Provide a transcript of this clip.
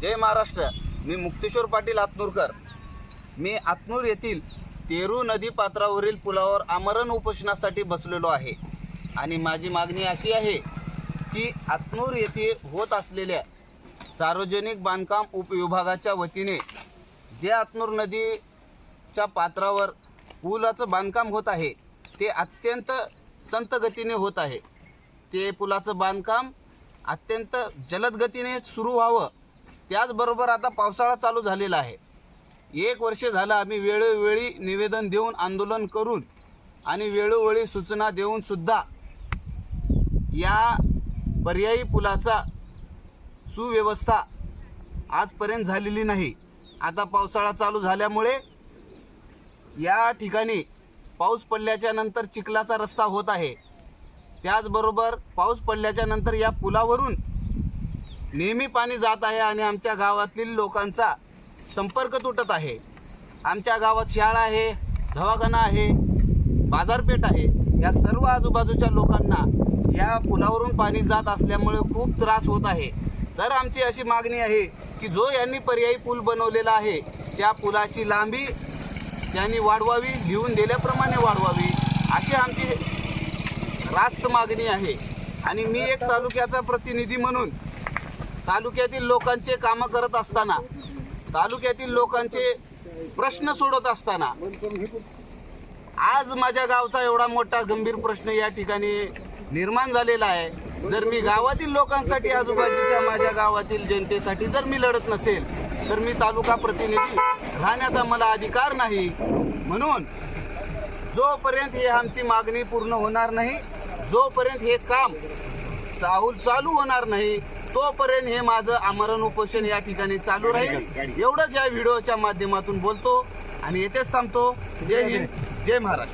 जय महाराष्ट्र. मी मुक्तेश्वर पाटील आतनूरकर मी आतनूर येथील तेरू नदी पात्रावरील पुलावर आमरण उपोषणासाठी बसलेलो आहे. आणि माझी मागणी अशी आहे की आतनूर येथे होत असलेल्या सार्वजनिक बांधकाम उपविभागाच्या वतीने जे आतनूर नदीच्या पात्रावर पुलाचं बांधकाम होत आहे ते अत्यंत संत गतीने होत आहे. ते पुलाचं बांधकाम अत्यंत जलद गतीने सुरू व्हावं त्याचबरोबर आता पावसाळा चालू झालेला आहे. एक वर्ष झालं आम्ही वेळोवेळी निवेदन देऊन आंदोलन करून आणि वेळोवेळी सूचना देऊनसुद्धा या पर्यायी पुलाचा सुव्यवस्था आजपर्यंत झालेली नाही. आता पावसाळा चालू झाल्यामुळे या ठिकाणी पाऊस पडल्याच्या नंतर चिखलाचा रस्ता होत आहे. त्याचबरोबर पाऊस पडल्याच्या नंतर या पुलावरून नेहमी पाणी जात आहे आणि आमच्या गावातील लोकांचा संपर्क तुटत आहे. आमच्या गावात शाळा आहे दवाखाना आहे बाजारपेठ आहे. या सर्व आजूबाजूच्या लोकांना या पुलावरून पाणी जात असल्यामुळे खूप त्रास होत आहे. तर आमची अशी मागणी आहे की जो यांनी पर्यायी पूल बनवलेला आहे त्या पुलाची लांबी त्यांनी वाढवावी लिहून दिल्याप्रमाणे वाढवावी अशी आमची रास्त मागणी आहे. आणि मी एक तालुक्याचा प्रतिनिधी म्हणून तालुक्यातील लोकांचे कामं करत असताना तालुक्यातील लोकांचे प्रश्न सोडत असताना आज माझ्या गावचा एवढा मोठा गंभीर प्रश्न या ठिकाणी निर्माण झालेला आहे. जर मी गावातील लोकांसाठी आजूबाजूच्या माझ्या गावातील जनतेसाठी जर मी लढत नसेल तर मी तालुका प्रतिनिधी राहण्याचा मला अधिकार नाही. म्हणून जोपर्यंत हे आमची मागणी पूर्ण होणार नाही जोपर्यंत हे काम चाहूल चालू होणार नाही तोपर्यंत हे माझं आमरण उपोषण या ठिकाणी चालू राहील. एवढंच या व्हिडिओच्या माध्यमातून बोलतो आणि येथेच थांबतो. जय हिंद जय महाराष्ट्र.